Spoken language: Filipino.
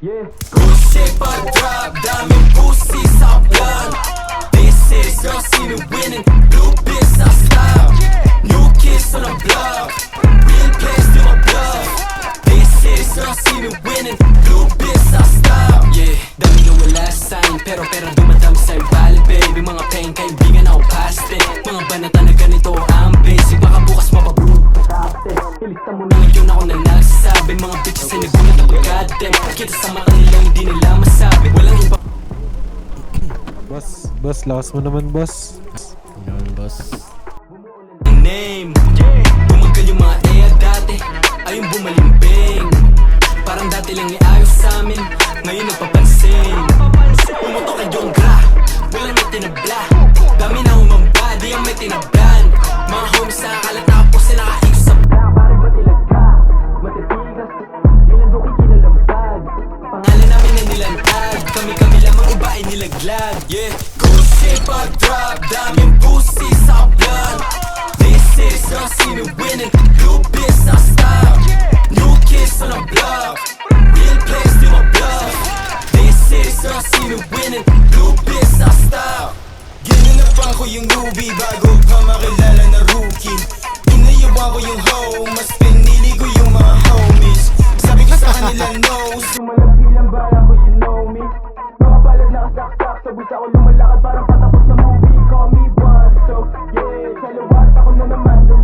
Gucci pag drop, daming pussy sa blunt This is your scene winning, blue biz sa style New kids on the block, real place to my bluff This is your scene winning, blue biz sa style Yeah, dami na wala sign, pero pera dumadami sa'yo valid baby Mga pain, kaibigan ako past it Mga banata na ganito ang basic Baka bukas mapabulog pa sa Ilista mo na ngayon ako na nagulat ako goddamn Kita sa mata nila hindi nila masabi. Walang iba Boss, boss, lakas mo naman, boss. Yun, boss. name. Bumagal yung mga ea dati Ayun bumalimbing. Parang dati lang iayos sa amin Ngayon nagpapansin Umutok kay yung gra Walang may tinabla. Dami na umamba Di ang may tinablan. Mga homies sa akalat Tapos sila ay nilaglag Yeah. Gusi pag drop Daming pusi sa blood. This is us in the winning Lupis sa stop New kiss on a block Real play still a bluff This is us in the winning Lupis sa stop Ginanapan ko yung ruby Bago pa makilala na rookie. Inayawan ko yung hoe Mas pinili ko yung mga homies. Sabi ko sa kanila no Sumalapi lang bala ko you know me.